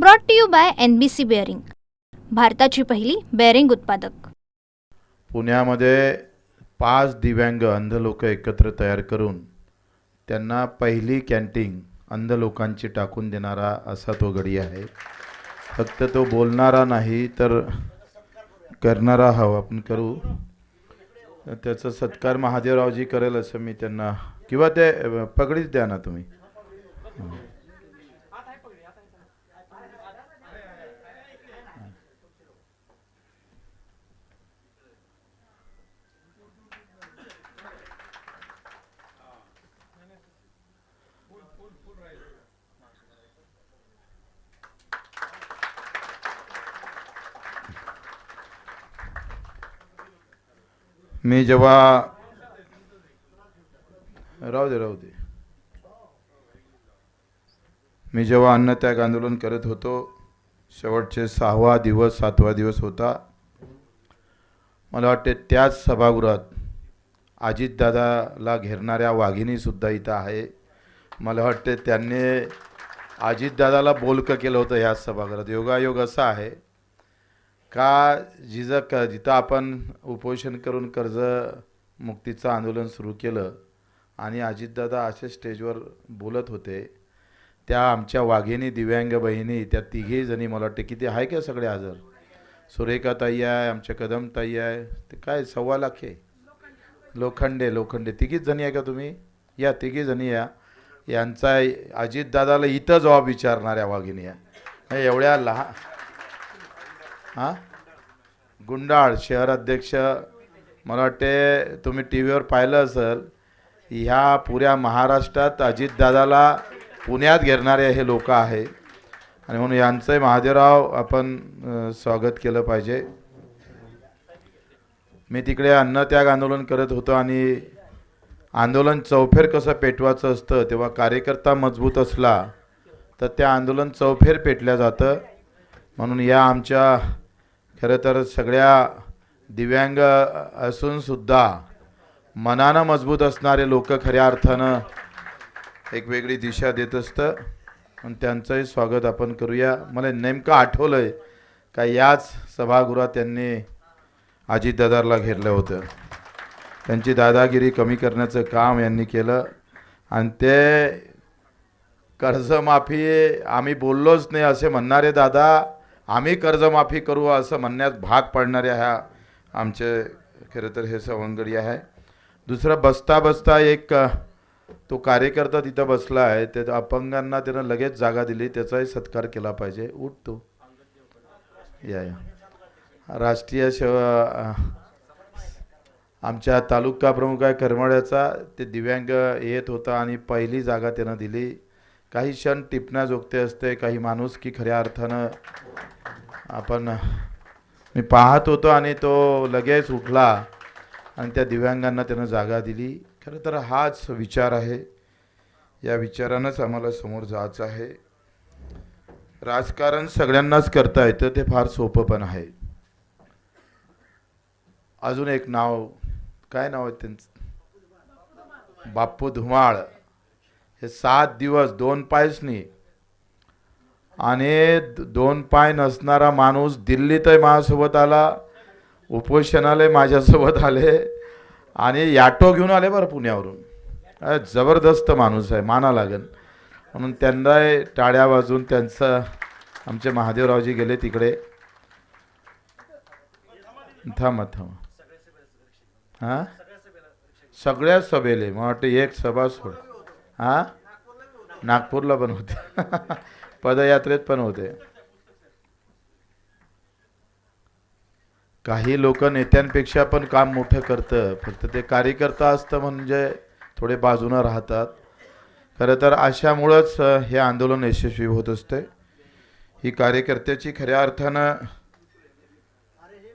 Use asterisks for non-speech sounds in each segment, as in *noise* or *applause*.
Brought to you by N B C bearing भारताची पहिली bearing उत्पादक. पुण्यामध्ये पाच दिव्यांग अंध लोक एकत्र तयार करून त्यांना पहिली कॅन्टीन अंध लोकांची टाकून देणारा असा तो गडी आहे. फक्त तो बोलणारा नाही तर करणारा हवा आपण करू. त्याचा सत्कार महादेवरावजी करेल असं मी त्यांना किंवा ते पगडीच द्या ना तुम्ही. मी जेव्हा राहू दे राहू दे. मी जेव्हा अन्नत्याग आंदोलन करत होतो शेवटचे सहावा दिवस सातवा दिवस होता मला वाटते त्याच सभागृहात अजितदादाला घेरणाऱ्या वाघिणीसुद्धा इथं आहे. मला वाटते त्यांनी अजितदादाला बोलकं केलं होतं ह्या सभागृहात. योगायोग असा आहे का जिथं क जिथं आपण उपोषण करून कर्ज मुक्तीचं आंदोलन सुरू केलं आणि अजितदादा असे स्टेजवर बोलत होते त्या आमच्या वाघिणी दिव्यांग बहिणी त्या तिघी जणी मला वाटते किती आहे का सगळे हजर? सुरेखा ताई आहे आमच्या कदम ताई आहे ते काय सव्वा लाख आहे? लोखंडे लोखंडे. तिघीच जणी आहे का तुम्ही? या तिघी जणी या. यांचा अजितदादाला इथं जबाब विचारणाऱ्या वाघिणी आहे एवढ्या लहान हां? गुंडाळ शहराध्यक्ष मला वाटते तुम्ही टी व्हीवर पाहिलं असेल ह्या पुऱ्या महाराष्ट्रात अजितदादाला पुण्यात घेरणारे हे लोक आहे. आणि म्हणून यांचं महादेवराव आपण स्वागत केलं पाहिजे. मी तिकडे अन्नत्याग आंदोलन करत होतो आणि आंदोलन चौफेर कसं पेटवायचं असतं तेव्हा कार्यकर्ता मजबूत असला तर त्या आंदोलन चौफेर पेटल्या जातं. म्हणून या आमच्या खरं तर सगळ्या दिव्यांग असूनसुद्धा मनानं मजबूत असणारे लोक खऱ्या अर्थानं एक वेगळी दिशा देत असतं. आणि त्यांचंही स्वागत आपण करूया. मला नेमकं आठवलं आहे का याच सभागृहात त्यांनी अजितदादाला घेरलं होतं. त्यांची दादागिरी कमी करण्याचं काम यांनी केलं. आणि ते कर्जमाफी आम्ही बोललोच नाही असे म्हणणारे दादा आम्ही कर्जमाफी करू असं म्हणण्यात भाग पाडणाऱ्या ह्या आमचे खरं तर हे सवंगडी आहे. दुसरं बसता बसता एक तो कार्यकर्ता तिथं बसला आहे. ते अपंगांना त्यानं लगेच जागा दिली. त्याचाही सत्कार केला पाहिजे. उठ तू. या या. राष्ट्रीय सेवा आमच्या तालुका प्रमुख आहे करमाड्याचा ते दिव्यांग येत होता आणि पहिली जागा त्यानं दिली. काही क्षण टिपण्याजोगते असते काही माणूस की खऱ्या अर्थानं आपण मी पाहत होतो आणि तो लगेच उठला आणि त्या दिव्यांगांना त्यानं जागा दिली. खरं तर हाच विचार आहे. या विचारानंच आम्हाला समोर जायचं आहे. राजकारण सगळ्यांनाच करता येतं ते फार सोपं पण आहे. अजून एक नाव काय नाव आहे त्यांचं? बाप्पू धुमाळ. हे सात दिवस दोन पायसनी आणि दोन पाय नसणारा माणूस दिल्लीतही माझ्यासोबत आला उपोषणाला माझ्यासोबत आले आणि याटो घेऊन आले बरं पुण्यावरून. जबरदस्त माणूस आहे माना लागेल. म्हणून त्यांना टाळ्या वाजून त्यांचं आमचे महादेवरावजी गेले तिकडे. थांबा थांबा. हां? सगळ्या सभेले मला वाटतं एक सभा सोड. हां? नागपूरला पण होते. पदयात्रेत पण होते. काही लोक नेत्यांपेक्षा पण काम मोठं करतं. फक्त ते कार्यकर्ता असतं म्हणजे थोडे बाजूनं राहतात. खरं तर अशामुळंच हे आंदोलन यशस्वी होत असते. ही कार्यकर्त्याची खऱ्या अर्थानं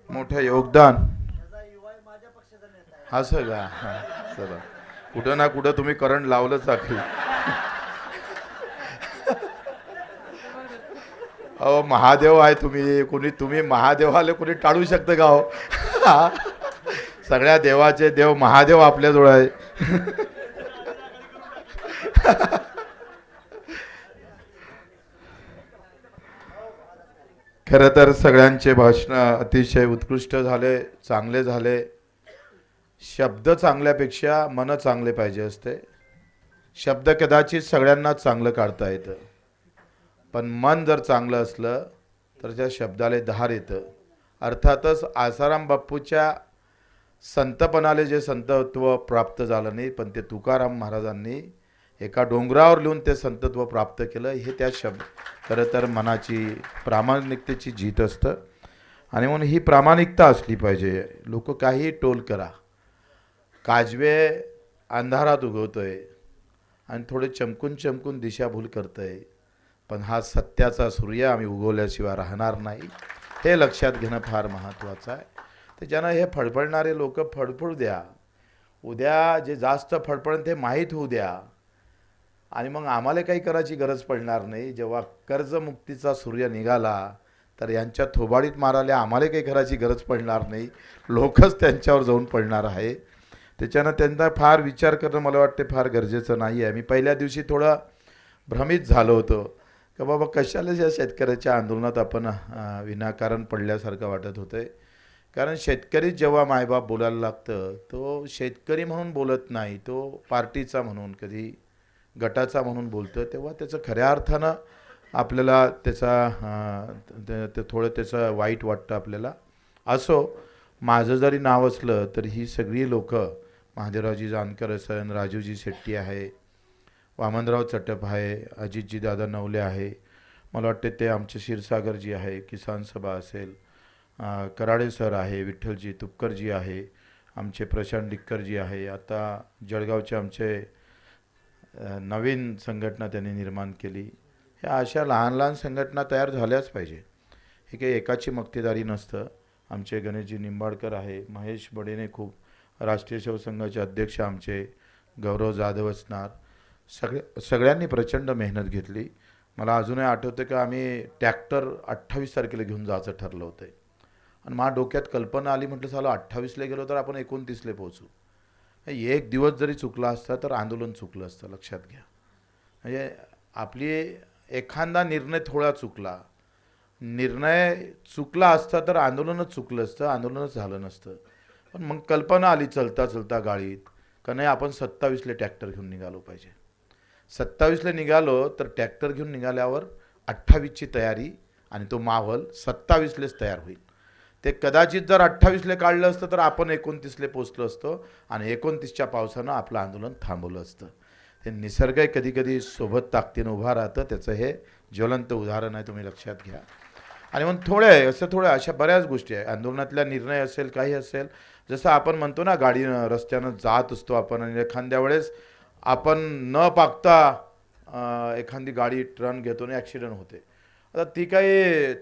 मोठं योगदान. असं का चला. कुठं ना कुठं तुम्ही करंट लावलंच आखी अहो महादेव आहे तुम्ही. कुणी तुम्ही महादेवाला कुणी टाळू शकतं का हो? सगळ्या देवाचे देव महादेव आपल्याजवळ आहे. खरं तर सगळ्यांचे भाषण अतिशय उत्कृष्ट झाले चांगले झाले. शब्द चांगल्यापेक्षा मन चांगले पाहिजे असते. शब्द कदाचित सगळ्यांना चांगलं काढता येतं. पण मन जर चांगलं असलं तर त्या शब्दाला धार येतं. अर्थातच आसाराम बाप्पूच्या संतपणाला जे संतत्व प्राप्त झालं नाही पण ते तुकाराम महाराजांनी एका डोंगरावर लिहून ते संतत्व प्राप्त केलं हे त्या शब्द खरं तर मनाची प्रामाणिकतेची जीत असतं. आणि म्हणून ही प्रामाणिकता असली पाहिजे. लोक काही टोल करा. काजवे अंधारात उगवतो आहे आणि थोडे चमकून चमकून दिशाभूल करतंय. पण हा सत्याचा सूर्य आम्ही उगवल्याशिवाय राहणार नाही. हे लक्षात घेणं फार महत्त्वाचं आहे. त्याच्यानं हे फडफडणारे लोक फडफडू द्या. उद्या जे जास्त फडफडन ते माहीत होऊ द्या. आणि मग आम्हाला काही करायची गरज पडणार नाही. जेव्हा कर्जमुक्तीचा सूर्य निघाला तर यांच्या थोबाडीत मारायला आम्हाला काही करायची गरज पडणार नाही. लोकच त्यांच्यावर जाऊन पडणार आहे. त्याच्यानं त्यांना फार विचार करणं मला वाटते फार गरजेचं नाही आहे. मी पहिल्या दिवशी थोडं भ्रमित झालो होतो. का बाबा कशालाच या शेतकऱ्याच्या आंदोलनात आपण विनाकारण पडल्यासारखं वाटत होतं आहे कारण शेतकरी जेव्हा मायबाप बोलायला लागतं तो शेतकरी म्हणून बोलत नाही तो पार्टीचा म्हणून कधी गटाचा म्हणून बोलतं तेव्हा त्याचं खऱ्या अर्थानं आपल्याला त्याचा ते- ते थोडं त्याचं वाईट वाटतं आपल्याला. असो माझं जरी नाव असलं तर ही सगळी लोकं महादेवरावजी जानकर असन राजूजी शेट्टी आहे वामनराव चटप आहे अजितजी दादा नवले आहे. मला वाटते ते आमचे क्षीरसागरजी आहे किसान सभा असेल. कराडे सर आहे विठ्ठलजी तुपकरजी आहे आमचे प्रशांत डिक्करजी आहे. आता जळगावचे आमचे नवीन संघटना त्यांनी निर्माण केली. ह्या अशा लहान लहान संघटना तयार झाल्याच पाहिजे. हे काही एकाची मक्तेदारी नसतं. आमचे गणेशजी निंबाडकर आहे महेश बडेने खूप राष्ट्रीय शिवसंघाचे अध्यक्ष आमचे गौरव जाधव असणार. सगळे सगळ्यांनी प्रचंड मेहनत घेतली. मला अजूनही आठवतं की आम्ही ट्रॅक्टर अठ्ठावीस तारखेला घेऊन जायचं ठरलं होतं. आणि माझ्या डोक्यात कल्पना आली म्हटलं चालू अठ्ठावीसला गेलो तर आपण एकोणतीसला पोहोचू. एक दिवस जरी चुकला असता तर आंदोलन चुकलं असतं लक्षात घ्या. म्हणजे आपली एखादा निर्णय थोडा चुकला. निर्णय चुकला असता तर आंदोलनच चुकलं असतं आंदोलनच झालं नसतं. पण मग कल्पना आली चलता चलता गाडीत का नाही आपण सत्तावीसला ट्रॅक्टर घेऊन निघालो पाहिजे. सत्तावीसला निघालो तर ट्रॅक्टर घेऊन निघाल्यावर अठ्ठावीसची तयारी आणि तो माहोल सत्तावीसलेच तयार होईल. ते कदाचित जर अठ्ठावीसला काढलं असतं तर आपण एकोणतीसला पोचलो असतो आणि एकोणतीसच्या पावसानं आपलं आंदोलन थांबवलं असतं. हे निसर्ग कधी कधी सोबत ताकदीनं उभा राहतं त्याचं हे ज्वलंत उदाहरण आहे तुम्ही लक्षात घ्या. आणि मग थोडं आहे असं थोडं अशा बऱ्याच गोष्टी आहे आंदोलनातल्या निर्णय असेल काही असेल जसं आपण म्हणतो ना गाडी रस्त्यानं जात असतो आपण आणि एखाद्या वेळेस आपण न पाकता एखादी गाडी टर्न घेतो आणि ॲक्सिडेंट होते. आता ती काही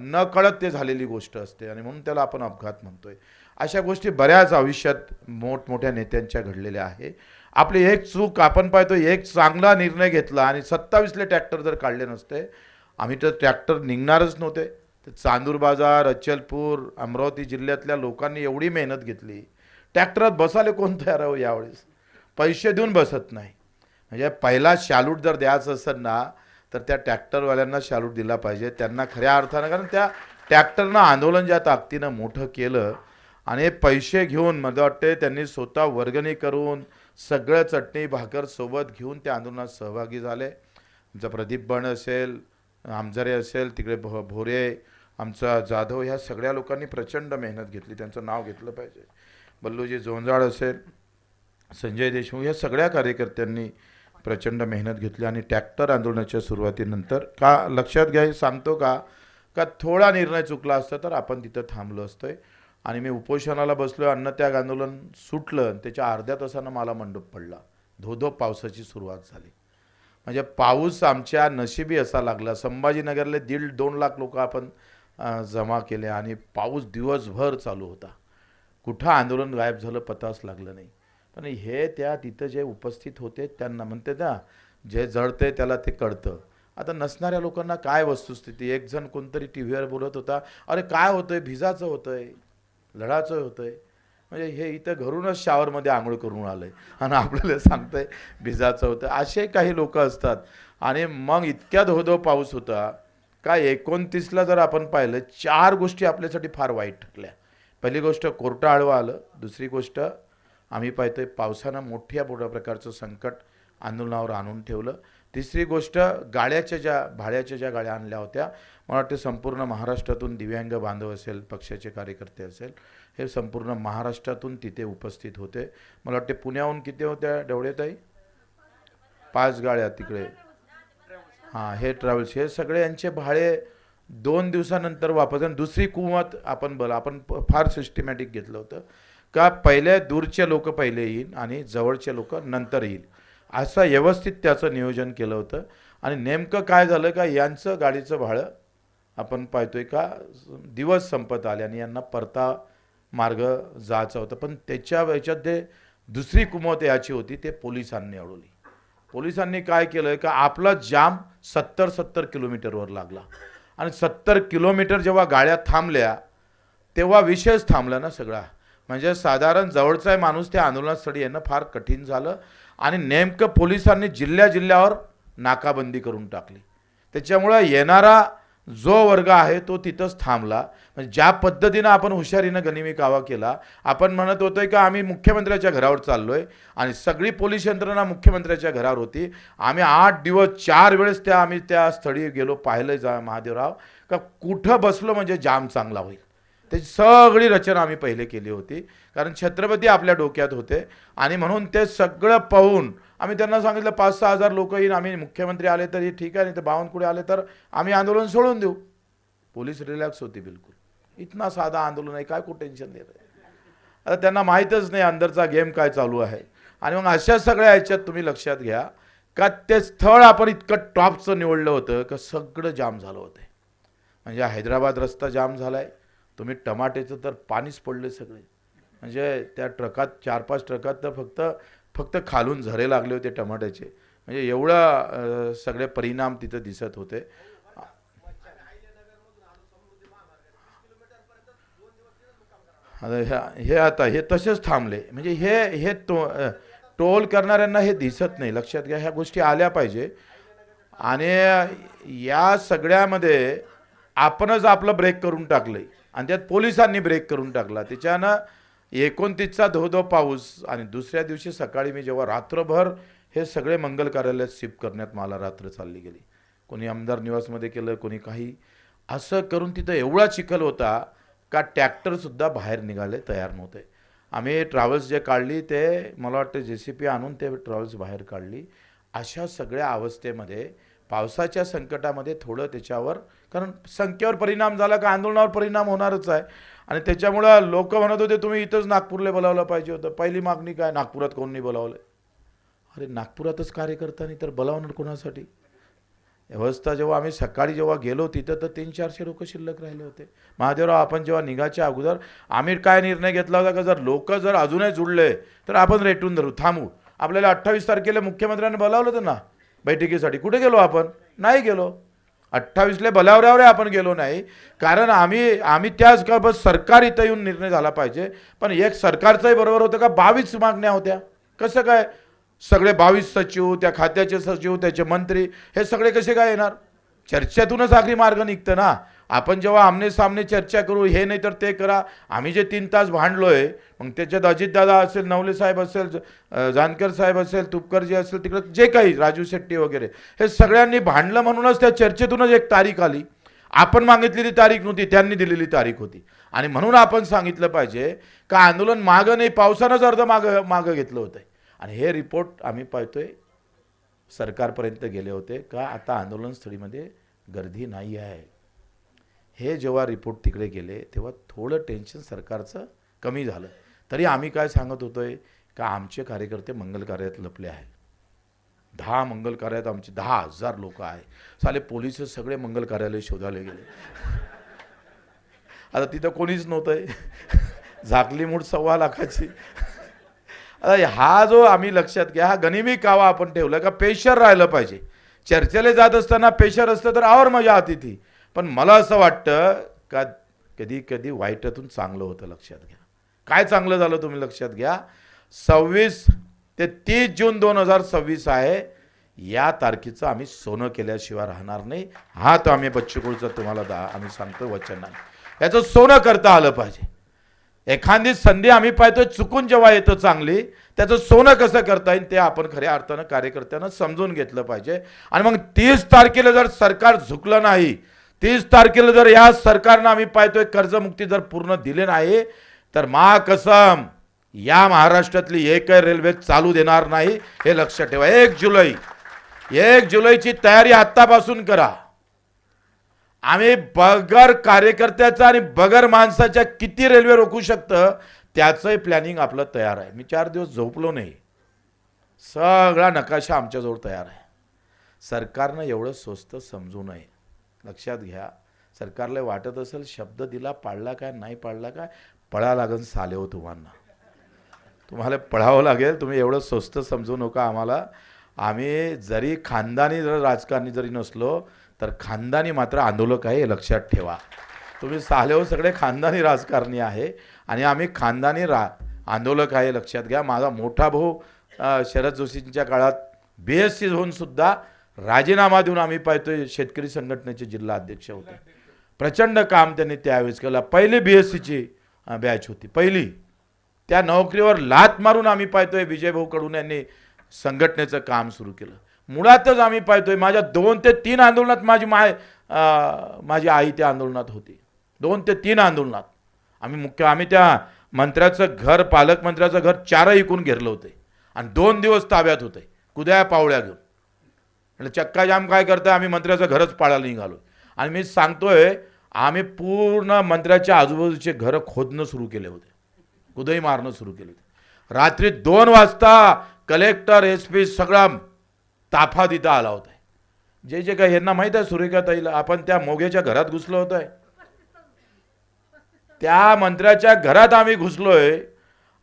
न कळत ते झालेली गोष्ट असते आणि म्हणून त्याला आपण अपघात म्हणतो आहे अशा गोष्टी बऱ्याच आयुष्यात मोठमोठ्या नेत्यांच्या घडलेल्या आहे. आपली एक चूक आपण पाहतो एक चांगला निर्णय घेतला आणि सत्तावीसले ट्रॅक्टर जर काढले नसते आम्ही तर ट्रॅक्टर निघणारच नव्हते. तर चांदूर बाजार अचलपूर अमरावती जिल्ह्यातल्या लोकांनी एवढी मेहनत घेतली. ट्रॅक्टरात बसायला कोण तयार हो यावेळेस? पैसे देऊन बसत नाही. म्हणजे पहिला शालूट जर द्यायचं असेल ना तर त्या ट्रॅक्टरवाल्यांना शालूट दिला पाहिजे. त्यांना खऱ्या अर्थानं कारण त्या ट्रॅक्टरनं आंदोलन ज्या ताकदीनं मोठं केलं आणि पैसे घेऊन मला वाटते त्यांनी स्वतः वर्गणी करून सगळं चटणी भाकर सोबत घेऊन त्या आंदोलनात सहभागी झाले. आमचा प्रदीप बण असेल आमझरे असेल तिकडे भो भोरे आमचा जाधव ह्या सगळ्या लोकांनी प्रचंड मेहनत घेतली त्यांचं नाव घेतलं पाहिजे. बल्लूजी जोंजाळ असेल संजय देशमुख या सगळ्या कार्यकर्त्यांनी प्रचंड मेहनत घेतली आणि टॅक्टर आंदोलनाच्या सुरुवातीनंतर का लक्षात घ्या हे सांगतो का? का थोडा निर्णय चुकला असता तर आपण तिथं थांबलो असतोय. आणि मी उपोषणाला बसलो अन्नत्याग आंदोलन सुटलं आणि त्याच्या अर्ध्या तासानं मला मंडप पडला. धोधो पावसाची सुरुवात झाली. म्हणजे पाऊस आमच्या नशिबी असा लागला. संभाजीनगरले दीड दोन लाख लोक आपण जमा केले आणि पाऊस दिवसभर चालू होता. कुठं आंदोलन गायब झालं पताच लागलं नाही. पण हे त्या तिथं जे उपस्थित होते त्यांना म्हणते ना जे जळते त्याला ते कळतं. आता नसणाऱ्या लोकांना काय वस्तुस्थिती? एक जण कोणतरी टी व्हीवर बोलत होता अरे काय होतंय? भिजाचं होतंय. लढाचं होतंय. म्हणजे हे इथं घरूनच शावरमध्ये आंघोळ करून आलंय. आणि आपल्याला सांगतंय भिजाचं होतं असे काही लोक असतात. आणि मग इतक्या धोधो पाऊस होता काय एकोणतीसला जर आपण पाहिलं चार गोष्टी आपल्यासाठी फार वाईट ठरल्या. पहिली गोष्ट कोर्टा आळवं आलं. दुसरी गोष्ट आम्ही पाहतोय पावसानं मोठ्या मोठ्या प्रकारचं संकट आंदोलनावर आणून ठेवलं. तिसरी गोष्ट गाड्याच्या ज्या भाड्याच्या ज्या गाड्या आणल्या होत्या मला वाटतं संपूर्ण महाराष्ट्रातून दिव्यांग बांधव असेल पक्षाचे कार्यकर्ते असेल हे संपूर्ण महाराष्ट्रातून तिथे उपस्थित होते. मला वाटते पुण्याहून किती होत्या डवळेताई पाच गाड्या तिकडे. हां हे ट्रॅव्हल्स हे सगळे यांचे भाडे दोन दिवसानंतर वापस आणि दुसरी कुमत आपण बोला आपण प- फार सिस्टमॅटिक घेतलं होतं का पहिले दूरचे लोक पहिले येईल आणि जवळचे लोक नंतर येईल. असं व्यवस्थित त्याचं नियोजन केलं होतं. आणि नेमकं काय झालं का यांचं गाडीचं भाडं आपण पाहतोय का दिवस संपत आले आणि यांना परता मार्ग जायचा होता. पण त्याच्या याच्यात ते दुसरी कुमत याची होती ते पोलिसांनी अडवली. पोलिसांनी काय केलं का आपला जाम सत्तर सत्तर किलोमीटरवर लागला. आणि सत्तर किलोमीटर जेव्हा गाड्या थांबल्या तेव्हा विषयच थांबला ना सगळा. म्हणजे साधारण जवळचा माणूस त्या आंदोलनास्थळी येणं फार कठीण झालं आणि नेमकं पोलिसांनी जिल्ह्या जिल्ह्यावर नाकाबंदी करून टाकली. त्याच्यामुळं येणारा जो वर्ग आहे तो तिथंच थांबला. म्हणजे ज्या पद्धतीनं आपण हुशारीनं गनिमी कावा केला आपण म्हणत होतोय का आम्ही मुख्यमंत्र्याच्या घरावर चाललोय आणि सगळी पोलीस यंत्रणा मुख्यमंत्र्याच्या घरावर होती. आम्ही आठ दिवस चार वेळेस त्या आम्ही त्या स्थळी गेलो पाहिलं जा महादेवराव का कुठं बसलो म्हणजे जाम चांगला होईल. त्याची सगळी रचना आम्ही पहिले केली होती. कारण छत्रपती आपल्या डोक्यात होते आणि म्हणून ते सगळं पाहून आम्ही त्यांना सांगितलं पाच सहा हजार लोक येईन आम्ही मुख्यमंत्री आले तरी ठीक आहे नाही तर बावनकुळे आले तर आम्ही आंदोलन सोडून देऊ. पोलीस रिलॅक्स होती बिलकुल. इतना साधा आंदोलन आहे काय खूप टेन्शन देत आहे? आता त्यांना माहीतच नाही अंदरचा गेम काय चालू आहे. आणि मग अशा सगळ्या ह्याच्यात तुम्ही लक्षात घ्या का ते स्थळ आपण इतकं टॉपचं निवडलं होतं का सगळं जाम झालं होतं. म्हणजे हैदराबाद रस्ता जाम झाला आहे तुम्ही टमाट्याचं तर पाणीच पडलं सगळे. म्हणजे त्या ट्रकात चार पाच ट्रकात तर फक्त फक्त खालून झरे लागले होते टमाट्याचे. म्हणजे एवढा सगळे परिणाम तिथं दिसत होते. ह्या- हे आता हे तसेच थांबले. म्हणजे हे हे तो टोल करणाऱ्यांना हे दिसत नाही. लक्षात घ्या ह्या गोष्टी आल्या पाहिजे. आणि या सगळ्यामध्ये आपणच आपलं ब्रेक करून टाकलंय. आणि त्यात पोलिसांनी ब्रेक करून टाकला. त्याच्यानं एकोणतीसचा धो धो पाऊस आणि दुसऱ्या दिवशी सकाळी मी जेव्हा रात्रभर हे सगळे मंगल कार्यालयात शिफ्ट करण्यात मला रात्र चालली गेली. कोणी आमदार निवासमध्ये केलं कोणी काही. असं करून तिथं एवढा चिखल होता का ट्रॅक्टरसुद्धा बाहेर निघाले तयार नव्हते. आम्ही ट्रॅव्हल्स जे काढली ते मला वाटतं जे सी पी आणून ते ट्रॅव्हल्स बाहेर काढली. अशा सगळ्या अवस्थेमध्ये पावसाच्या संकटामध्ये थोडं त्याच्यावर कारण संख्येवर परिणाम झाला का आंदोलनावर परिणाम होणारच आहे. आणि त्याच्यामुळं लोक म्हणत होते तुम्ही इथंच नागपूरला बोलावलं पाहिजे होतं. पहिली मागणी काय? नागपुरात कोण नाही बोलावलं अरे नागपुरातच कार्यकर्ता नाही तर बोलावणार कोणासाठी? व्यवस्था जेव्हा आम्ही सकाळी जेव्हा गेलो तिथं तर तीन चारशे लोक शिल्लक राहिले होते. महादेवराव आपण जेव्हा निघायच्या अगोदर आम्ही काय निर्णय घेतला होता का? जर लोक जर अजूनही जुळले तर आपण रेटून धरू. थांबू. आपल्याला अठ्ठावीस तारखेला मुख्यमंत्र्यांनी बोलावलं होतं ना? बैठकीसाठी. कुठे गेलो आपण? नाही गेलो. अठ्ठावीसला बलावऱ्यावर आपण गेलो नाही. कारण आम्ही आम्ही त्याच का बस सरकार इथं येऊन निर्णय झाला पाहिजे. पण एक सरकारचंही बरोबर होतं का? बावीस मागण्या होत्या. कसं काय? सगळे बावीस सचिव त्या खात्याचे सचिव त्याचे मंत्री हे सगळे कसे काय येणार? चर्चेतूनच आखरी मार्ग निघतं ना. आपण जेव्हा आमने सामने चर्चा करू हे नाही तर ते करा. आम्ही जे तीन तास भांडलोय मग त्याच्यात अजितदादा असेल नवले साहेब असेल जानकर साहेब असेल तुपकरजी असेल तिकडं जे काही राजू शेट्टी वगैरे हे सगळ्यांनी भांडलं म्हणूनच त्या चर्चेतूनच एक तारीख आली. आपण मागितलेली तारीख नव्हती त्यांनी दिलेली तारीख होती. आणि म्हणून आपण सांगितलं पाहिजे का आंदोलन मागं नाही पावसानंच अर्ध मागं मागं घेतलं होतं आणि हे रिपोर्ट आम्ही पाहतोय सरकारपर्यंत गेले होते का आता आंदोलनस्थळीमध्ये गर्दी नाही आहे. हे जेव्हा रिपोर्ट तिकडे गेले तेव्हा थोडं टेन्शन सरकारचं कमी झालं. तरी आम्ही काय सांगत होतोय का आमचे कार्यकर्ते मंगल कार्यात लपले आहे दहा मंगल कार्यात आमचे दहा हजार लोक आहे साले पोलीस सगळे मंगल कार्यालय शोधायला गेले. आता तिथं कोणीच नव्हतंय. झाकली मूठ सव्वा लाखाची. आता हा जो आम्ही लक्षात घ्या हा गनिमी कावा आपण ठेवला का पेशर राहिलं पाहिजे. चर्चेला जात असताना पेशर असतं तर आवर मजा होती ती. पण मला असं वाटतं का कधी कधी वाईटातून चांगलं होतं लक्षात घ्या. काय चांगलं झालं तुम्ही लक्षात घ्या? सव्वीस ते तीस जून दोन हजार सव्वीस आहे. या तारखेचं आम्ही सोनं केल्याशिवाय राहणार नाही. हा तो आम्ही बच्चूकडचा तुम्हाला दा आम्ही सांगतो वचन नाही. याचं सोनं करता आलं पाहिजे. एखादी संधी आम्ही पाहतो चुकून जेव्हा येतं चांगली त्याचं सोनं कसं करता येईल ते आपण खऱ्या अर्थानं कार्यकर्त्यांना समजून घेतलं पाहिजे. आणि मग तीस तारखेला जर सरकार झुकलं नाही तीस तारखेला जर या सरकारनं आम्ही पाहतोय कर्जमुक्ती जर पूर्ण दिले नाही तर महाकसम या महाराष्ट्रातली एकही रेल्वे चालू देणार नाही हे लक्षात ठेवा. एक जुलै एक जुलैची तयारी आत्तापासून करा. आम्ही बगर कार्यकर्त्याचा आणि बगर माणसाच्या किती रेल्वे रोखू शकतं त्याचंही प्लॅनिंग आपलं तयार आहे. मी चार दिवस झोपलो नाही. सगळा नकाशा आमच्याजवळ तयार आहे. सरकारनं एवढं स्वस्त समजू नये. लक्षात घ्या. सरकारला वाटत असेल शब्द दिला पाळला काय नाही पाळला काय पळा लागेल साले हो तुम्हाला तुम्हाला पळावं लागेल तुम्ही एवढं स्वस्त समजू नका आम्हाला. आम्ही जरी खानदानी जर राजकारणी जरी नसलो तर खानदानी मात्र आंदोलक आहे हे लक्षात ठेवा. तुम्ही साले हो सगळे खानदानी राजकारणी आहे आणि आम्ही खानदानी रा आंदोलक आहे लक्षात घ्या. माझा मोठा भाऊ शरद जोशींच्या काळात बी एस सी होऊनसुद्धा राजीनामा देऊन आम्ही पाहतोय शेतकरी संघटनेचे जिल्हा अध्यक्ष होते. प्रचंड काम त्यांनी त्यावेळेस केलं. पहिली बी एस सीची बॅच होती. पहिली. त्या नोकरीवर लात मारून आम्ही पाहतोय विजयभाऊ कडून यांनी संघटनेचं काम सुरू केलं. मुळातच आम्ही पाहतोय माझ्या दोन ते तीन आंदोलनात माझी माय माझी आई त्या आंदोलनात होती. दोन ते तीन आंदोलनात. आम्ही मुख्य आम्ही त्या मंत्र्याचं घर पालकमंत्र्याचं घर चारही इकून घेरलं होते. आणि दोन दिवस ताब्यात होते. कुद्या पावळ्या घेऊन. आणि चक्काजाम काय करतं आम्ही मंत्र्याचं घरच पाळायला निघालो आणि मी सांगतोय आम्ही पूर्ण मंत्र्याच्या आजूबाजूचे घरं खोदणं सुरू केले होते. कुदई मारणं सुरू केले होते. रात्री दोन वाजता कलेक्टर एस पी सगळा ताफा तिथं आला होता. जे जे काही यांना माहीत आहे सुरेखा आपण त्या मोगेच्या घरात घुसलो होतं. आहे त्या मंत्र्याच्या घरात आम्ही घुसलोय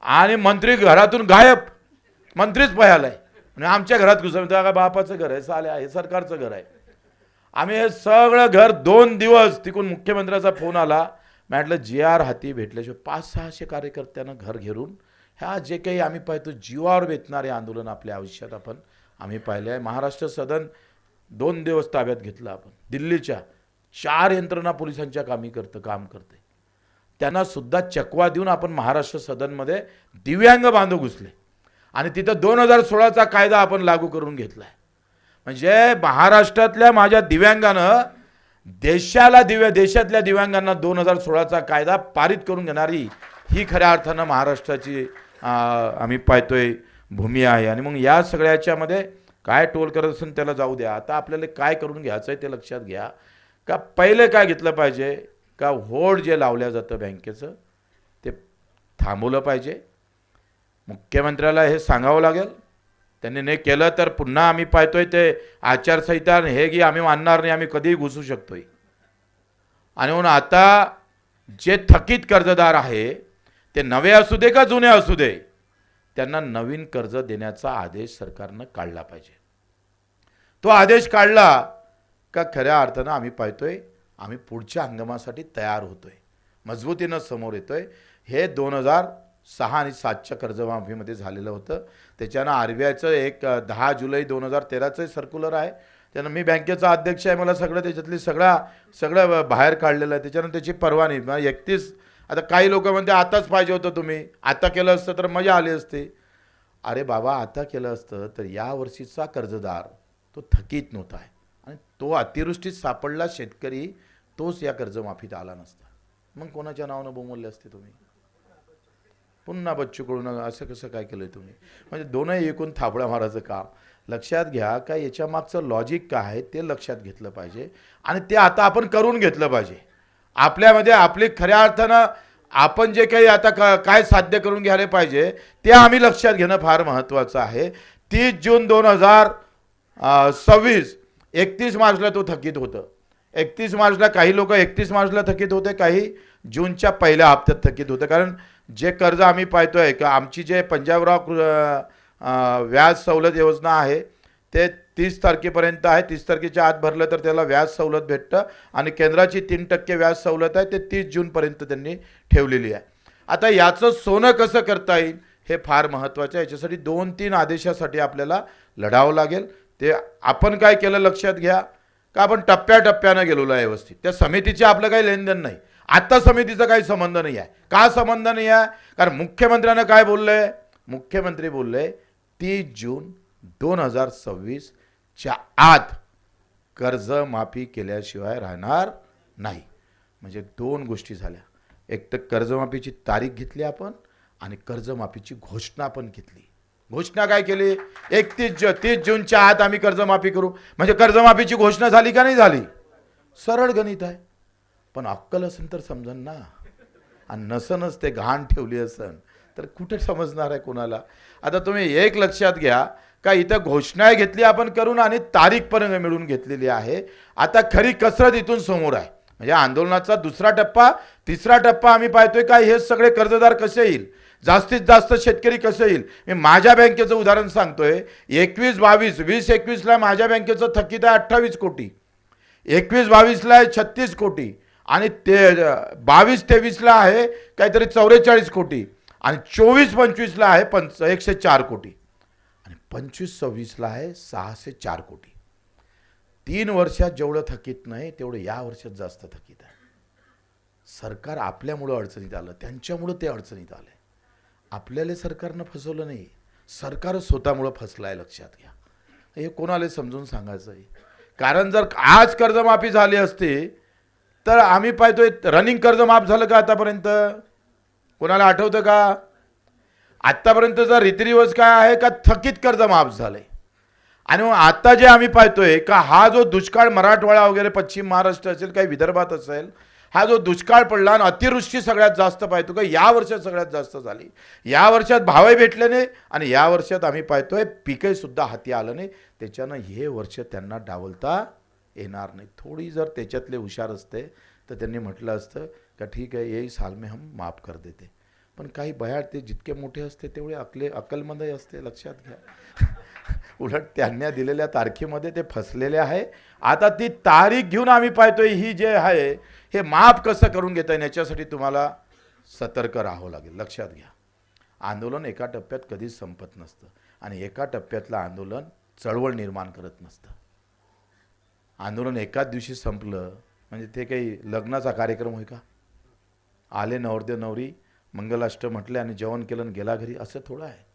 आणि मंत्री घरातून गायब. मंत्रीच पळालाय म्हणजे आमच्या घरात घुसलो. त्या का बापाचं घर आहे साले आहे सरकारचं घर आहे. आम्ही हे सगळं घर दोन दिवस तिकून मुख्यमंत्र्याचा फोन आला. म्हटलं जी आर हाती भेटल्याशिवाय पाच सहाशे कार्यकर्त्यांना घर घेरून ह्या जे काही आम्ही पाहतो जीवावर बेतणारे आंदोलन आपल्या आयुष्यात आपण आम्ही पाहिले आहे महाराष्ट्र सदन दोन दिवस ताब्यात घेतलं आपण. दिल्लीच्या चार यंत्रणा पोलिसांच्या कामी करतं काम करते त्यांना सुद्धा चकवा देऊन आपण महाराष्ट्र सदनमध्ये दिव्यांग बांधव घुसले. आणि तिथं दोन हजार सोळाचा कायदा आपण लागू करून घेतला आहे म्हणजे महाराष्ट्रातल्या माझ्या दिव्यांगानं देशाला दिव्या देशातल्या दिव्यांगांना दोन हजार सोळाचा कायदा पारित करून घेणारी ही खऱ्या अर्थानं महाराष्ट्राची आम्ही पाहतोय भूमी आहे. आणि मग या सगळ्याच्यामध्ये काय टोल करत असेल त्याला जाऊ द्या. आता आपल्याला काय करून घ्यायचं आहे ते लक्षात घ्या. का पहिले काय घेतलं पाहिजे? का होड जे लावल्या जातं बँकेचं ते थांबवलं पाहिजे. मुख्यमंत्र्याला हे सांगावं लागेल? त्यांनी नाही केलं तर पुन्हा आम्ही पाहतोय ते आचारसंहिता हे की आम्ही मानणार नाही आम्ही कधीही घुसू शकतोय. आणि म्हणून आता जे थकीत कर्जदार आहे ते नवे असू दे का जुने असू दे त्यांना नवीन कर्ज देण्याचा आदेश सरकारनं काढला पाहिजे. तो आदेश काढला का खऱ्या अर्थानं आम्ही पाहतोय आम्ही पुढच्या हंगामासाठी तयार होतोय. मजबूतीनं समोर येतोय. हे दोन हजार सहा आणि सातच्या कर्जमाफीमध्ये झालेलं होतं. त्याच्यानं आर बी आयचं एक दहा जुलै दोन हजार तेराचं सर्क्युलर आहे. त्यानं मी बँकेचा अध्यक्ष आहे मला सगळं त्याच्यातली सगळा सगळं बाहेर काढलेलं आहे. त्याच्यानं त्याची परवानगी मला एकतीस आता काही लोक म्हणते आताच पाहिजे होतं तुम्ही. आता केलं असतं तर मजा आली असती. अरे बाबा आता केलं असतं तर या वर्षीचा कर्जदार तो थकीत नव्हता आहे. आणि तो अतिवृष्टीत सापडला शेतकरी तोच या कर्जमाफीत आला नसता. मग कोणाच्या नावानं बोमवले असते तुम्ही? पुन्हा बच्चू कळून असं कसं काय केलं तुम्ही? म्हणजे दोनही एकूण थापडा मारायचं काम. लक्षात घ्या का याच्या मागचं लॉजिक काय आहे ते लक्षात घेतलं पाहिजे आणि ते आता आपण करून घेतलं पाहिजे. आपल्यामध्ये आपली खऱ्या अर्थानं आपण जे काही आता काय साध्य करून घ्यायला पाहिजे ते आम्ही लक्षात घेणं फार महत्त्वाचं आहे. तीस जून दोन हजार सव्वीस एकतीस मार्चला तो थकीत होतं. एकतीस मार्चला काही लोक एकतीस मार्चला थकीत होते काही जूनच्या पहिल्या हप्त्यात थकीत होतं. कारण जे कर्ज आम्ही पाहतोय का आमची जे पंजाबराव कृ- व्याज सवलत योजना आहे ते तीस तारखेपर्यंत आहे. तीस तारखेच्या आत भरलं तर त्याला व्याज सवलत भेटतं आणि केंद्राची तीन टक्के व्याज सवलत आहे ते तीस जूनपर्यंत त्यांनी ठेवलेली आहे. आता याचं सोनं कसं करता येईल हे फार महत्त्वाचं आहे. याच्यासाठी दोन तीन आदेशासाठी आपल्याला लढावं लागेल. ते आपण काय केलं लक्षात घ्या का आपण टप्प्याटप्प्यानं गेलेलो आहे व्यवस्थित. त्या समितीचे आपलं काही लेनदेन नाही. आत्ता समितीचा काही संबंध नाही आहे. का संबंध नाही आहे? कारण मुख्यमंत्र्यानं काय बोललंय मुख्यमंत्री बोलले तीस जून दोन हजार सव्वीसच्या आत कर्जमाफी केल्याशिवाय राहणार नाही. म्हणजे दोन गोष्टी झाल्या. एक तर कर्जमाफीची तारीख घेतली आपण आणि कर्जमाफीची घोषणा पण घेतली. घोषणा काय केली? एकतीस ज तीस जूनच्या आत आम्ही कर्जमाफी करू. म्हणजे कर्जमाफीची घोषणा झाली का नाही झाली? सरळ गणित आहे. पण अक्कल असेल तर समजन ना. आणि नसनच ते घाण ठेवली असन तर कुठे समजणार आहे कोणाला? आता तुम्ही एक लक्षात घ्या का इथं घोषणा घेतली आपण करून आणि तारीख पण मिळून घेतलेली आहे. आता खरी कसरत इथून समोर आहे. म्हणजे आंदोलनाचा दुसरा टप्पा तिसरा टप्पा आम्ही पाहतोय का हे सगळे कर्जदार कसे येईल? जास्तीत जास्त शेतकरी कसे येईल? मी माझ्या बँकेचं उदाहरण सांगतोय. एकवीस बावीस वीस एकवीसला माझ्या बँकेचं थकीत आहे अठ्ठावीस कोटी. एकवीस बावीसला आहे छत्तीस कोटी. आणि ते बावीस तेवीसला आहे काहीतरी चौवेचाळीस कोटी आणि चोवीस पंचवीसला आहे पंच एकशे चार कोटी. आणि पंचवीस सव्वीसला आहे सहाशे चार कोटी. तीन वर्षात जेवढं थकीत नाही तेवढं या वर्षात जास्त थकीत आहे. सरकार आपल्यामुळं अडचणीत आलं त्यांच्यामुळं ते अडचणीत आलं आपल्याला सरकारनं फसवलं नाही. सरकार स्वतःमुळं फसलं आहे लक्षात घ्या. हे कोणाला समजून सांगायचं आहे कारण जर आज कर्जमाफी झाली असती तर आम्ही पाहतोय रनिंग कर्ज माफ झालं का आतापर्यंत? कोणाला आठवतं का? आत्तापर्यंतचा रीतिरिवाज काय आहे का थकीत कर्ज माफ झालंय. आणि मग आता जे आम्ही पाहतोय का हा जो दुष्काळ मराठवाडा वगैरे पश्चिम महाराष्ट्र असेल काही विदर्भात असेल हा जो दुष्काळ पडला आणि अतिवृष्टी सगळ्यात जास्त पाहतो का या वर्षात सगळ्यात जास्त झाली. या वर्षात भावही भेटले नाही आणि या वर्षात आम्ही पाहतोय पिकही सुद्धा हाती आलं नाही. त्याच्यानं हे वर्ष त्यांना डावलता येणार नाही. थोडी जर त्याच्यातले हुशार असते तर त्यांनी म्हटलं असतं का ठीक आहे यही साल में हम माफ कर देते. पण काही बयाड ते जितके मोठे असते तेवढे अकले अकलमंदही असते लक्षात घ्या. *laughs* उलट त्यांना दिलेल्या तारखेमध्ये ते फसलेले आहे. आता ती तारीख घेऊन आम्ही पाहतोय ही जे आहे हे माफ कसं करून घेता येईल याच्यासाठी तुम्हाला सतर्क राहावं लागेल. लक्षात घ्या. आंदोलन एका टप्प्यात कधीच संपत नसतं. आणि एका टप्प्यातलं आंदोलन चळवळ निर्माण करत नसतं. आंदोलन एकाच दिवशी संपलं. म्हणजे ते काही लग्नाचा कार्यक्रम होय का? आले नवरदेव नवरी मंगलाष्ट म्हटले आणि जेवण केलं आणि गेला घरी. असं थोडं आहे.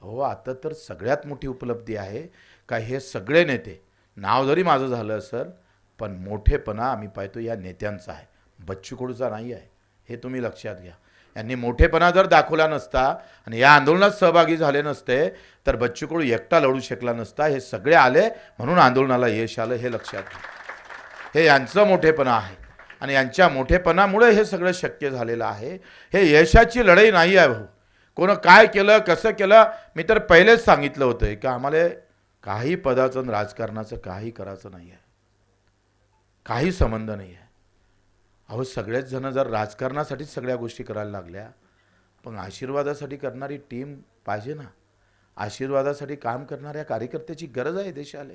हो आता तर सगळ्यात मोठी उपलब्धी आहे का हे सगळे नेते. नाव जरी माझं झालं असेल पण मोठेपणा आम्ही पाहतो या नेत्यांचा आहे. बच्चू कडूचा नाही आहे. हे तुम्ही लक्षात घ्या. यांनी मोठेपणा जर दाखवला नसता आणि या आंदोलनात सहभागी झाले नसते तर बच्चू कडू एकटा लढू शकला नसता. हे सगळे आले म्हणून आंदोलनाला यश आलं हे लक्षात घ्या हे यांचं मोठेपणा आहे आणि यांच्या मोठेपणामुळे हे सगळं शक्य झालेलं आहे. हे यशाची लढाई नाही आहे भाऊ. कोणं काय केलं कसं केलं मी तर पहिलेच सांगितलं होतं. की आम्हाला काही पदाचं राजकारणाचं काही करायचं नाही आहे. काही संबंध नाही आहे. अहो सगळेच जण जर राजकारणासाठीच सगळ्या गोष्टी करायला लागल्या पण आशीर्वादासाठी करणारी टीम पाहिजे ना. आशीर्वादासाठी काम करणाऱ्या कार्यकर्त्याची गरज आहे देशाला.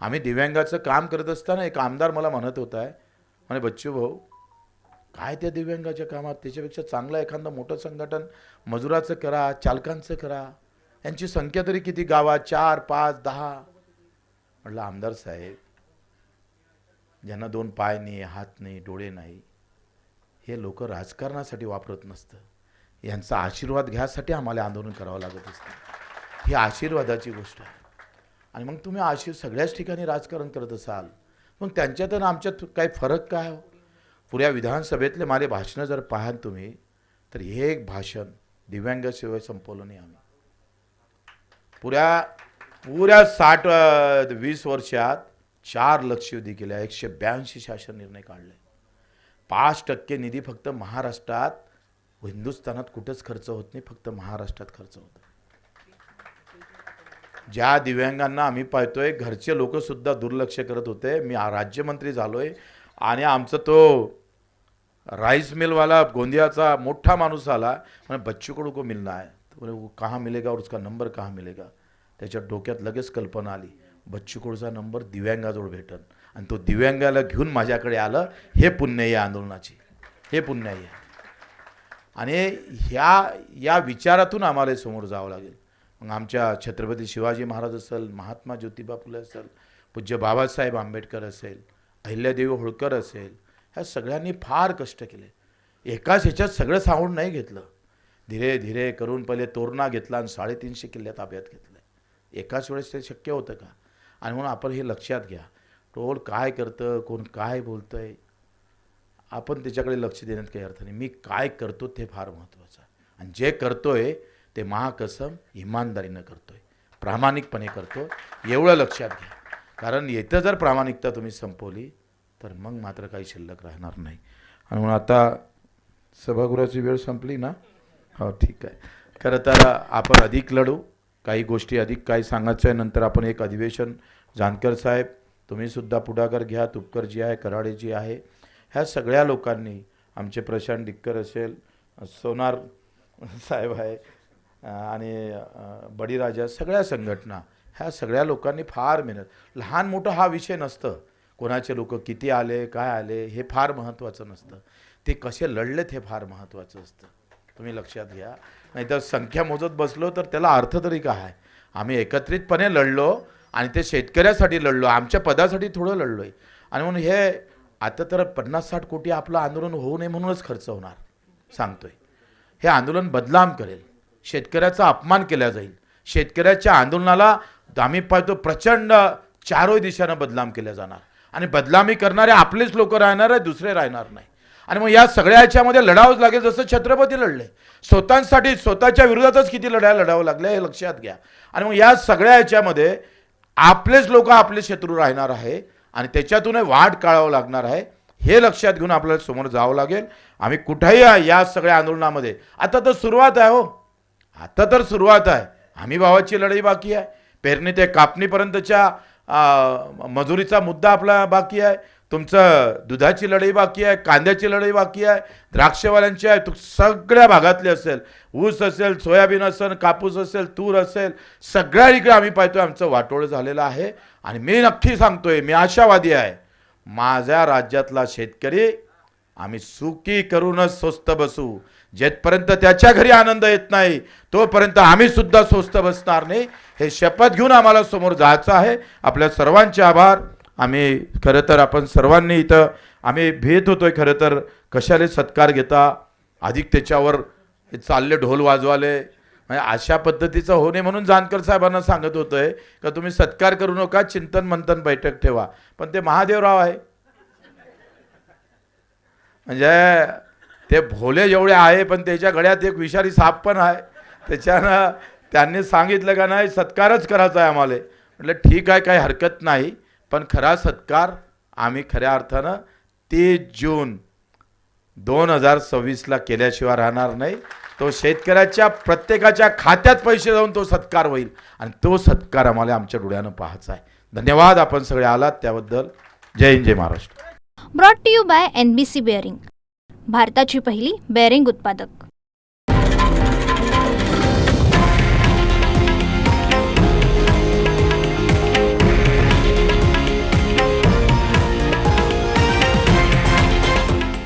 आम्ही दिव्यांगाचं काम करत असताना एक आमदार मला म्हणत होता आहे म्हणे बच्चू भाऊ काय त्या दिव्यांगाच्या कामात? त्याच्यापेक्षा चांगलं एखादं मोठं संघटन मजुराचं करा चालकांचं करा. यांची संख्या तरी किती? गावात चार पाच दहा. म्हटलं आमदार साहेब ज्यांना दोन पाय नाही हात नाही डोळे नाही हे लोक राजकारणासाठी वापरत नसतं. यांचा आशीर्वाद घ्यासाठी आम्हाला आंदोलन करावं लागत असतं. ही आशीर्वादाची गोष्ट आहे. आणि मग तुम्ही आशीर् सगळ्याच ठिकाणी राजकारण करत असाल मग त्यांच्यात आणि आमच्यात काही फरक काय हो? पुऱ्या विधानसभेतले माझे भाषणं जर पाहाल तुम्ही तर हे एक भाषण दिव्यांगाशिवाय संपवलं नाही आम्ही. पुऱ्या पुऱ्या साठ वीस वर्षात चार लक्षवेधी केल्या एकशे ब्याऐंशी शासन निर्णय काढले पाच टक्के निधी फक्त महाराष्ट्रात हिंदुस्थानात कुठंच खर्च होत नाही फक्त महाराष्ट्रात खर्च होतो ज्या दिव्यांगांना आम्ही पाहतोय घरचे लोक सुद्धा दुर्लक्ष करत होते. मी राज्यमंत्री झालोय आणि आमचा तो राईस मिलवाला गोंदियाचा मोठा माणूस आला. म्हणे बच्चू कडू को मिलना आहे. तो बोले वो कहाँ मिलेगा और उसका नंबर कहाँ मिलेगा? त्याच्या डोक्यात लगेच कल्पना आली. बच्चूकुळचा नंबर दिव्यांगाजवळ भेटन. आणि तो दिव्यांगाला घेऊन माझ्याकडे आलं हे पुण्य आहे या आंदोलनाची. हे पुण्य आहे. आणि ह्या या विचारातून आम्हाला समोर जावं लागेल. मग आमच्या छत्रपती शिवाजी महाराज असेल महात्मा ज्योतिबा फुले असेल पूज्य बाबासाहेब आंबेडकर असेल अहिल्यादेवी होळकर असेल ह्या सगळ्यांनी फार कष्ट केले. एकाच ह्याच्यात सगळं सांगून नाही घेतलं. धीरे धीरे करून पहिले तोरणा घेतला आणि साडेतीनशे किल्ल्या ताब्यात घेतलं. एकाच वेळेस ते शक्य होतं का? आणि म्हणून आपण हे लक्षात घ्या. टोल काय करतं? कोण काय बोलतं आहे आपण त्याच्याकडे लक्ष देण्यात काही अर्थ नाही. मी काय करतो ते फार महत्त्वाचं आहे. आणि जे करतो आहे ते महाकसम इमानदारीनं करतो आहे प्रामाणिकपणे करतो. एवढं लक्षात घ्या. कारण येतं जर प्रामाणिकता तुम्ही संपवली तर मग मात्र काही शिल्लक राहणार नाही. आणि म्हणून आता सभागृहाची वेळ संपली ना? हो ठीक आहे. खरं तर आपण अधिक लढू. काही गोष्टी अधिक काही सांगायचं आहे नंतर आपण एक अधिवेशन. जानकर साहेब तुम्हीसुद्धा पुढाकार घ्या. तुपकरजी आहे कराडेजी आहे. ह्या सगळ्या लोकांनी आमचे प्रशांत डिक्कर असेल सोनार साहेब आहे आणि बडीराजा बळीराजा सगळ्या संघटना ह्या सगळ्या लोकांनी फार मेहनत. लहान मोठं हा विषय नसतं. कोणाचे लोक किती आले काय आले हे फार महत्त्वाचं नसतं. ते कसे लढलेत हे फार महत्त्वाचं असतं. तुम्ही लक्षात घ्या. नाहीतर संख्या मोजत बसलो तर त्याला अर्थ तरी काय आम्ही एकत्रितपणे लढलो आणि ते शेतकऱ्यासाठी लढलो. आमच्या पदासाठी थोडं लढलो आहे आणि म्हणून हे आता तर पन्नास साठ कोटी आपलं आंदोलन होऊ नये म्हणूनच खर्च होणार सांगतोय. हे आंदोलन बदनाम करेल. शेतकऱ्याचा अपमान केला जाईल. शेतकऱ्याच्या आंदोलनाला आम्ही पाहतो प्रचंड चारोही दिशानं बदनाम केला जाणार. आणि बदनामी करणारे आपलेच लोक राहणार आहे दुसरे राहणार नाही. आणि मग या सगळ्या याच्यामध्ये लढावंच लागेल. जसं छत्रपती लढले स्वतःसाठी स्वतःच्या विरोधातच किती लढाया लढावं लागले हे लक्षात घ्या. आणि मग या सगळ्या याच्यामध्ये आपलेच लोक आपले शत्रू राहणार आहे आणि त्याच्यातून वाट काढावं लागणार आहे हे लक्षात घेऊन आपल्याला समोर जावं लागेल. आम्ही कुठेही या सगळ्या आंदोलनामध्ये. आता तर सुरुवात आहे हो. आता तर सुरुवात आहे. आम्ही भावाची लढाई बाकी आहे. पेरणी ते कापणीपर्यंतच्या मजुरीचा मुद्दा आपला बाकी आहे. तुमचं दुधाची लढाई बाकी आहे कांद्याची लढाई बाकी आहे द्राक्षवाल्यांची आहे तू सगळ्या भागातली असेल ऊस असेल सोयाबीन असेल कापूस असेल तूर असेल सगळ्या इकडे आम्ही पाहतोय आमचं वाटोळ झालेलं आहे. आणि मी नक्की सांगतोय मी आशावादी आहे माझ्या राज्यातला शेतकरी आम्ही सुखी करूनच स्वस्त बसू. जेथपर्यंत त्याच्या घरी आनंद येत नाही तोपर्यंत आम्ही सुद्धा स्वस्त बसणार नाही. हे शपथ घेऊन आम्हाला समोर जायचं आहे. आपल्या सर्वांचे आभार. आम्ही खरं तर आपण सर्वांनी इथं आम्ही भेद होतोय खरं तर. कशाले सत्कार घेता? अधिक त्याच्यावर चालले ढोल वाजवाले. म्हणजे अशा पद्धतीचं होणे म्हणून जानकर साहेबांना सांगत होतंय का तुम्ही सत्कार करू नका चिंतन मंथन बैठक ठेवा. पण ते महादेवराव आहे. म्हणजे ते भोले जेवढे आहे पण त्याच्या गळ्यात एक विषारी साप पण आहे. त्याच्यानं त्यांनी सांगितलं का नाही सत्कारच करायचा आहे आम्हाला. म्हटलं ठीक आहे काही हरकत नाही. पण खरा सत्कार आम्ही खऱ्या अर्थानं तीस जून दोन हजार सव्वीसला केल्याशिवाय राहणार नाही. तो शेतकऱ्याच्या प्रत्येकाच्या खात्यात पैसे जाऊन तो सत्कार होईल आणि तो सत्कार आम्हाला आमच्या डोळ्यानं पाहायचा आहे. धन्यवाद. आपण सगळे आलात. त्याबद्दल जय हिंद जय Maharashtra. Broad to you by N B C bearing भारताची पहिली बेअरिंग उत्पादक.